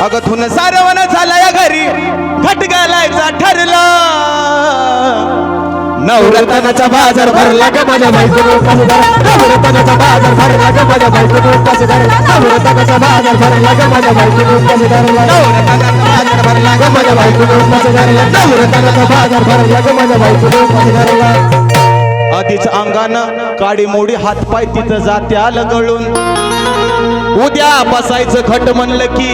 अगं थुन सारवण झाला या घरी. घट घालायचा ठरला. नवरत्नाचा बाजार भरला ग माझ्या बायकोनं. कसदार नवरत्नाचा बाजार भरला ग माझ्या बायकोनं. कसदार नवरत्नाचा बाजार भरला ग माझ्या बायकोनं. कसदार नवरत्नाचा बाजार भरला ग माझ्या बायकोनं. कसदार नवरत्नाचा बाजार भरला ग माझ्या बायकोनं. कसदार आधीच अंगानं काडी मोडी हातपाय तिथं जात्याल गळून. उद्या बसायचं घट म्हणलं की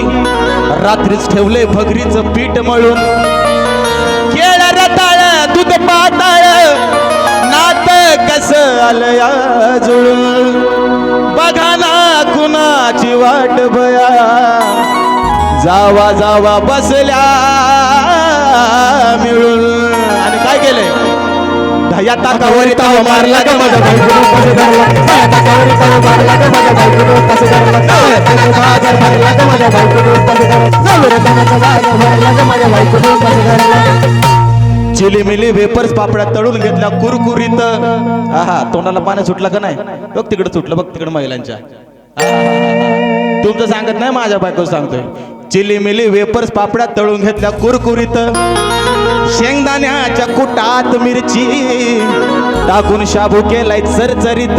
रात्रीच ठेवले भगरीचं पीठ मळून. केळ रताळ दूध पाताळ नात कस आलं जुळून बघा ना कुणाची वाट बया जावा जावा बसल्या मिळून. आणि काय केलंय? या ताकावरी ताव मारला का माझा ताव मारला का माझ्या बायको चिलीमिली वेपर्स पापड्या तळून घेतल्या कुरकुरीत. हा तोंडाला पाणी सुटलं का नाही? बघ तिकडे सुटलं बघ तिकडे महिलांच्या. तुमचं सांगत नाही माझ्या बायको सांगतोय. चिलीमिली वेपर्स पापड्या तळून घेतल्या कुरकुरीत. शेंगदाण्याच्या कुटात मिरची. टाकून शाबू केलाय चरचरीत.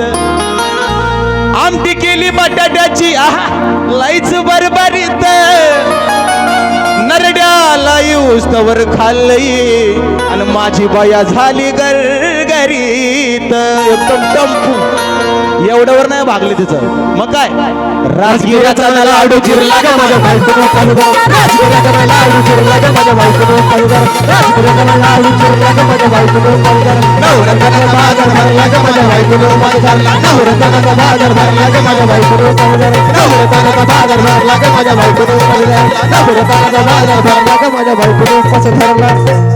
आमटी केली बटाट्याची. आहा लाईच बरबरीत नरड्याला येऊस तवर खाल्लई. आणि माझी बाया झाली गरगरीत एकदम टंपू. एवढ्यावर नाही भागले तिचं. मग काय? राजगिराचा लाडू चिरला का माझ्या माझ्या बायकोनं पालुदार. नवरत्नाचा बाजार भरला माझ्या बायकोनं